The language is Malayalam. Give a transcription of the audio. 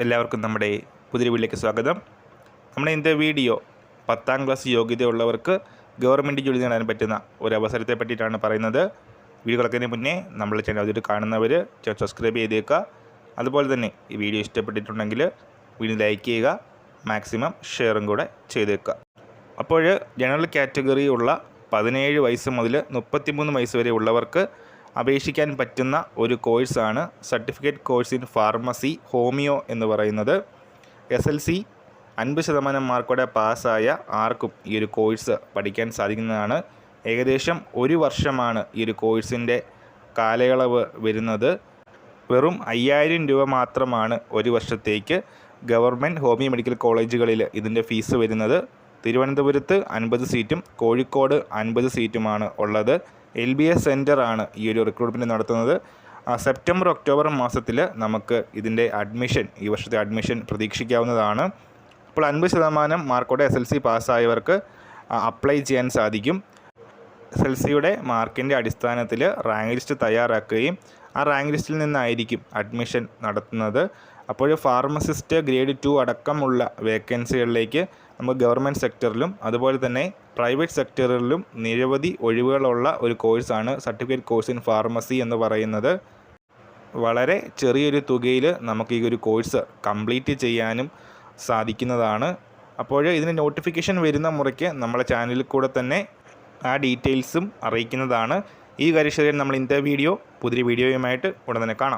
എല്ലാവർക്കും നമ്മുടെ പുതിയ വീട്ടിലേക്ക് സ്വാഗതം. നമ്മുടെ ഇന്നത്തെ വീഡിയോ പത്താം ക്ലാസ് യോഗ്യതയുള്ളവർക്ക് ഗവൺമെന്റ് ജോലി നേടാൻ പറ്റുന്ന ഒരു അവസരത്തെ പറ്റിയിട്ടാണ് പറയുന്നത്. വീഡിയോ കിടക്കുന്നതിന് മുന്നേ നമ്മൾ ചാനൽ അതിൽ കാണുന്നവർ ചാനൽ സബ്സ്ക്രൈബ് ചെയ്തേക്കുക. അതുപോലെ തന്നെ ഈ വീഡിയോ ഇഷ്ടപ്പെട്ടിട്ടുണ്ടെങ്കിൽ വീഡിയോ ലൈക്ക് ചെയ്യുക മാക്സിമം ഷെയറും കൂടെ ചെയ്തേക്കുക. അപ്പോൾ ജനറൽ കാറ്റഗറി ഉള്ള പതിനേഴ് വയസ്സ് മുതൽ മുപ്പത്തിമൂന്ന് വയസ്സ് വരെ ഉള്ളവർക്ക് അപേക്ഷിക്കാൻ പറ്റുന്ന ഒരു കോഴ്സാണ്. Certificate course in pharmacy homeo എന്ന് പറയുന്നത്. എസ് എൽ സി അൻപത് ശതമാനം മാർക്കോടെ പാസ്സായ ആർക്കും ഈ ഒരു കോഴ്സ് പഠിക്കാൻ സാധിക്കുന്നതാണ്. ഏകദേശം ഒരു വർഷമാണ് ഈ ഒരു കോഴ്സിന്റെ കാലയളവ് വരുന്നത്. വെറും അയ്യായിരം രൂപ മാത്രമാണ് ഒരു വർഷത്തേക്ക് ഗവൺമെന്റ് ഹോമിയോ മെഡിക്കൽ കോളേജുകളിൽ ഇതിന്റെ ഫീസ് വരുന്നത്. തിരുവനന്തപുരത്ത് അൻപത് സീറ്റും കോഴിക്കോട് അൻപത് സീറ്റുമാണ് ഉള്ളത്. എൽ ബി എസ് സെന്റർ ആണ് ഈ ഒരു റിക്രൂട്ട്മെന്റ് നടത്തുന്നത്. സെപ്റ്റംബർ ഒക്ടോബർ മാസത്തിൽ നമുക്ക് ഇതിന്റെ അഡ്മിഷൻ ഈ വർഷത്തെ അഡ്മിഷൻ പ്രതീക്ഷിക്കാവുന്നതാണ്. അപ്പോൾ അൻപത് ശതമാനം മാർക്കോടെ എസ് എൽ സി പാസ്സായവർക്ക് അപ്ലൈ ചെയ്യാൻ സാധിക്കും. എസ് എൽ സിയുടെ മാർക്കിന്റെ അടിസ്ഥാനത്തിൽ റാങ്ക് ലിസ്റ്റ് തയ്യാറാക്കുകയും ആ റാങ്ക് ലിസ്റ്റിൽ നിന്നായിരിക്കും അഡ്മിഷൻ നടത്തുന്നത്. അപ്പോൾ ഫാർമസിസ്റ്റ് ഗ്രേഡ് ടു അടക്കമുള്ള വേക്കൻസികളിലേക്ക് നമുക്ക് ഗവൺമെന്റ് സെക്ടറിലും അതുപോലെ തന്നെ പ്രൈവറ്റ് സെക്ടറിലും നിരവധി ഒഴിവുകളുള്ള ഒരു കോഴ്സാണ് സർട്ടിഫിക്കറ്റ് കോഴ്സ് ഇൻ ഫാർമസി എന്ന് പറയുന്നത്. വളരെ ചെറിയൊരു തുകയിൽ നമുക്ക് ഈ ഒരു കോഴ്സ് കംപ്ലീറ്റ് ചെയ്യാനും സാധിക്കുന്നതാണ്. അപ്പോൾ ഇതിന് നോട്ടിഫിക്കേഷൻ വരുന്ന മുറയ്ക്ക് നമ്മളെ ചാനലിൽ കൂടെ തന്നെ ആ ഡീറ്റെയിൽസും അറിയിക്കുന്നതാണ്. ഈ കാര്യശരീരം നമ്മൾ ഇന്നത്തെ വീഡിയോ പുതിയ വീഡിയോയുമായിട്ട് ഉടൻ തന്നെ കാണാം.